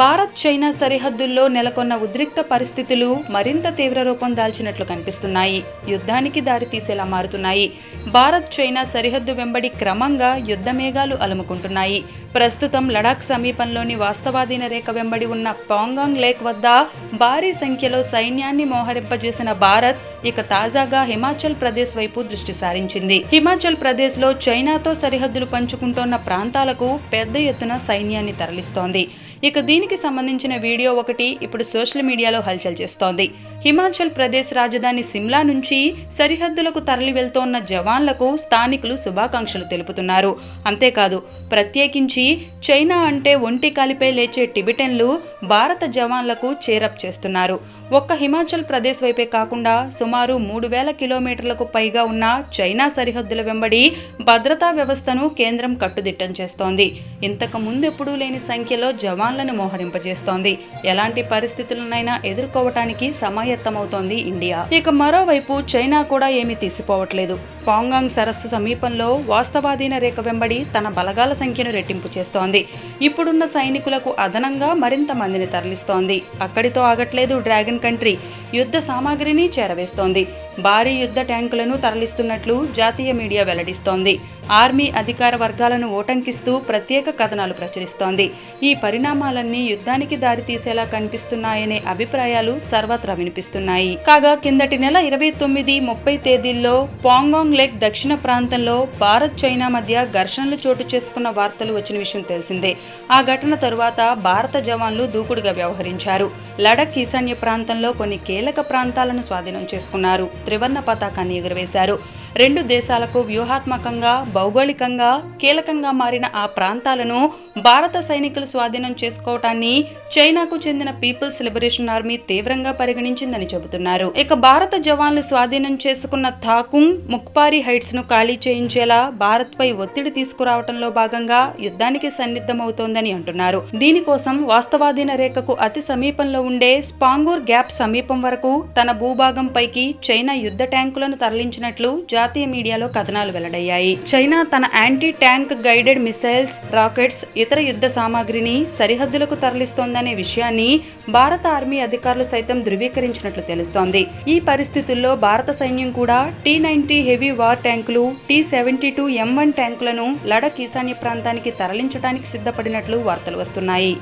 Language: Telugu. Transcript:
భారత్ చైనా సరిహద్దుల్లో నెలకొన్న ఉద్రిక్త పరిస్థితులు మరింత తీవ్ర రూపం దాల్చినట్లు కనిపిస్తున్నాయి. యుద్ధానికి దారితీసేలా మారుతున్నాయి. భారత్ చైనా సరిహద్దు వెంబడి క్రమంగా యుద్ధమేఘాలు అలుముకుంటున్నాయి. ప్రస్తుతం లడాక్ సమీపంలోని వాస్తవాధీన రేఖ వెంబడి ఉన్న పాంగాంగ్ లేక్ వద్ద భారీ సంఖ్యలో సైన్యాన్ని మోహరింపజేసిన భారత్ ఇక తాజాగా హిమాచల్ ప్రదేశ్ వైపు దృష్టి సారించింది. హిమాచల్ ప్రదేశ్లో చైనాతో సరిహద్దులు పంచుకుంటోన్న ప్రాంతాలకు పెద్ద ఎత్తున సైన్యాన్ని తరలిస్తోంది. ఇక దీనికి సంబంధించిన వీడియో ఒకటి ఇప్పుడు సోషల్ మీడియాలో హల్చల్ చేస్తోంది. హిమాచల్ ప్రదేశ్ రాజధాని సిమ్లా నుంచి సరిహద్దులకు తరలి వెళ్తోన్న జవాన్లకు స్థానికులు శుభాకాంక్షలు తెలుపుతున్నారు. అంతేకాదు ప్రత్యేకించి చైనా అంటే ఒంటి కాలిపై లేచే టిబెటన్లు భారత జవాన్లకు చేరప్ చేస్తున్నారు. ఒక్క హిమాచల్ ప్రదేశ్ వైపే కాకుండా సుమారు మూడు వేల కిలోమీటర్లకు పైగా ఉన్న చైనా సరిహద్దుల వెంబడి భద్రతా వ్యవస్థను కేంద్రం కట్టుదిట్టం చేస్తోంది. ఇంతకు ముందెప్పుడూ లేని సంఖ్యలో జవాన్లను మోహరింపజేస్తోంది. ఎలాంటి పరిస్థితులనైనా ఎదుర్కోవటానికి సమాయత్తమవుతోంది ఇండియా. ఇక మరోవైపు చైనా కూడా ఏమీ తీసిపోవట్లేదు. పాంగాంగ్ సరస్సు సమీపంలో వాస్తవాధీన రేఖ వెంబడి తన బలగాల సంఖ్యను రెట్టింపు చేస్తోంది. ఇప్పుడున్న సైనికులకు అదనంగా మరింత మందిని తరలిస్తోంది. అక్కడితో ఆగట్లేదు డ్రాగన్ కంట్రీ. యుద్ధ సామాగ్రిని చేరవేస్తోంది. భారీ యుద్ధ ట్యాంకులను తరలిస్తున్నట్లు జాతీయ మీడియా వెల్లడిస్తోంది. ఆర్మీ అధికార వర్గాలను ఓటంకిస్తూ ప్రత్యేక కథనాలు ప్రచురిస్తోంది. ఈ పరిణామాలన్నీ యుద్ధానికి దారితీసేలా కనిపిస్తున్నాయనే అభిప్రాయాలు సర్వత్రా వినిపిస్తున్నాయి. కాగా కిందటి నెల ఇరవై తొమ్మిది ముప్పై తేదీల్లో పాంగాంగ్ లేక్ దక్షిణ ప్రాంతంలో భారత్ చైనా మధ్య ఘర్షణలు చోటు చేసుకున్న వార్తలు వచ్చిన విషయం తెలిసిందే. ఆ ఘటన తరువాత భారత జవాన్లు దూకుడుగా వ్యవహరించారు. లడక్ ఈశాన్య ప్రాంతంలో కొన్ని కీలక ప్రాంతాలను స్వాధీనం చేసుకున్నారు. త్రివర్ణ పతాకాన్ని ఎగురవేశారు. రెండు దేశాలకు వ్యూహాత్మకంగా భౌగోళికంగా కీలకంగా మారిన ఆ ప్రాంతాలను భారత సైనికులు స్వాధీనం చేసుకోవటాన్ని చైనాకు చెందిన పీపుల్స్ లిబరేషన్ ఆర్మీ తీవ్రంగా పరిగణించిందని చెబుతున్నారు. ఇక భారత జవాన్లు స్వాధీనం చేసుకున్న థాకుంగ్ ముక్పారి హైట్స్ను ఖాళీ చేయించేలా భారత్ పై ఒత్తిడి తీసుకురావడంలో భాగంగా యుద్ధానికి సన్నిద్ధమవుతోందని అంటున్నారు. దీనికోసం వాస్తవాధీన రేఖకు అతి సమీపంలో ఉండే స్పాంగూర్ గ్యాప్ సమీపం వరకు తన భూభాగం పైకి చైనా యుద్ధ ట్యాంకులను తరలించినట్లు జాతీయ మీడియాలో కథనాలు వెల్లడయ్యాయి. చైనా తన anti tank guided missiles rockets ఇతర యుద్ధ సామాగ్రిని సరిహద్దులకు తరలిస్తోందనే విషయాన్ని భారత ఆర్మీ అధికారులు సైతం ధృవీకరించినట్లు తెలుస్తోంది. ఈ పరిస్థితుల్లో భారత సైన్యం కూడా టీ నైన్టీ హెవీ వార్ ట్యాంకులు T seventy two M one ట్యాంకులను Ladakh ఈశాన్య ప్రాంతానికి తరలించడానికి సిద్ధపడినట్లు వార్తలు వస్తున్నాయి.